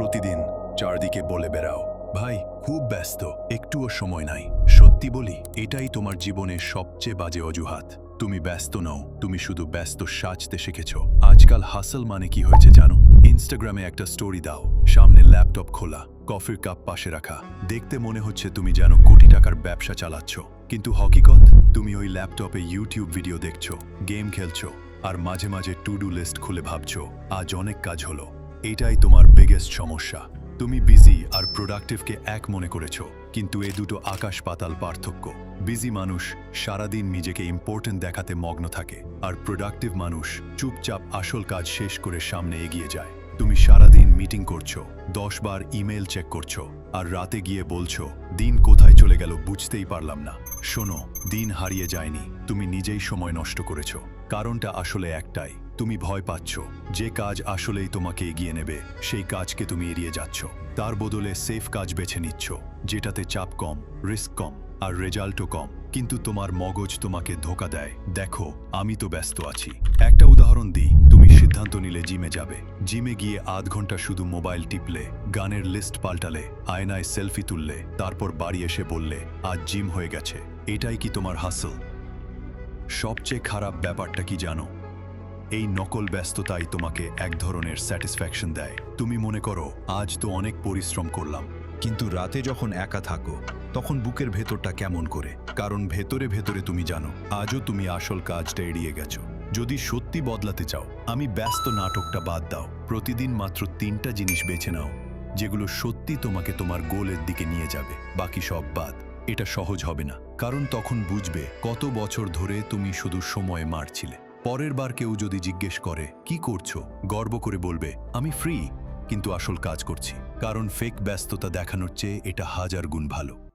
প্রতিদিন চারদিকে বলে বেড়াও। ভাই, খুব ব্যস্ত, একটুও সময় নাই। সত্যি বলি, এটাই তোমার জীবনের সবচেয়ে বাজে অজুহাত। তুমি ব্যস্ত নও, তুমি শুধু ব্যস্ত সাজতে শিখেছ। আজকাল হাসল মানে কি হয়েছে জানো? ইনস্টাগ্রামে একটা স্টোরি দাও সামনে ল্যাপটপ খোলা কফির কাপ পাশে রাখা। দেখতে মনে হচ্ছে তুমি যেন কোটি টাকার ব্যবসা চালাচ্ছ। কিন্তু হকিকত, তুমি ওই ল্যাপটপে ইউটিউব ভিডিও দেখছ গেম খেলছো, আর মাঝে মাঝে টু ডু লিস্ট খুলে ভাবছ, আজ অনেক কাজ হলো। এটাই তোমার বিগেস্ট সমস্যা। তুমি বিজি আর প্রোডাক্টিভকে এক মনে করেছ, কিন্তু এ দুটো আকাশ পাতাল পার্থক্য। বিজি মানুষ সারাদিন নিজেকে ইম্পর্টেন্ট দেখাতে মগ্ন থাকে, আর প্রোডাক্টিভ মানুষ চুপচাপ আসল কাজ শেষ করে সামনে এগিয়ে যায়। তুমি সারাদিন মিটিং করছ, দশ বার ইমেল চেক করছ, আর রাতে গিয়ে বলছো, দিন কোথায় চলে গেল বুঝতেই পারলাম না। শোনো, দিন হারিয়ে যায়নি, তুমি নিজেই সময় নষ্ট করেছ। কারণটা আসলে একটাই তুমি ভয় পাচ্ছ। যে কাজ আসলেই তোমাকে এগিয়ে নেবে, সেই কাজকে তুমি এড়িয়ে যাচ্ছ। তার বদলে সেফ কাজ বেছে নিচ্ছ, যেটাতে চাপ কম, রিস্ক কম, আর রেজাল্টও কম। কিন্তু তোমার মগজ তোমাকে ধোকা দেয়। দেখো, আমি তো ব্যস্ত আছি। একটা উদাহরণ দিই, তুমি সিদ্ধান্ত নিলে জিমে যাবে। জিমে গিয়ে আধ ঘণ্টা শুধু মোবাইল টিপলে, গানের লিস্ট পাল্টালে, আয়নায় সেলফি তুললে, তারপর বাড়ি এসে বললে, আজ জিম হয়ে গেছে। এটাই কি তোমার হাসল? সবচেয়ে খারাপ ব্যাপারটা কি জানো? এই নকল ব্যস্ততাই তোমাকে এক ধরনের স্যাটিসফ্যাকশন দেয়। তুমি মনে করো, আজ তো অনেক পরিশ্রম করলাম, কিন্তু রাতে যখন একা থাকো, তখন বুকের ভেতরটা কেমন করে? কারণ ভেতরে ভেতরে তুমি জানো, আজও তুমি আসল কাজটা এড়িয়ে গেছো। যদি সত্যি বদলাতে চাও, আমি ব্যস্ত নাটকটা বাদ দাও। প্রতিদিন মাত্র তিনটা জিনিস বেছে নাও, যেগুলো সত্যি তোমাকে তোমার গোলের দিকে নিয়ে যাবে, বাকি সব বাদ। এটা সহজ হবে না, কারণ তখন বুঝবে, কত বছর ধরে তুমি শুধু সময় মারছিলে। পরের বার কেউ যদি জিজ্ঞেস করে, কি করছ? গর্ব করে বলবে, আমি ফ্রি কিন্তু আসল কাজ করছি। কারণ ফেক ব্যস্ততা দেখানোর চেয়ে এটা হাজার গুণ ভালো।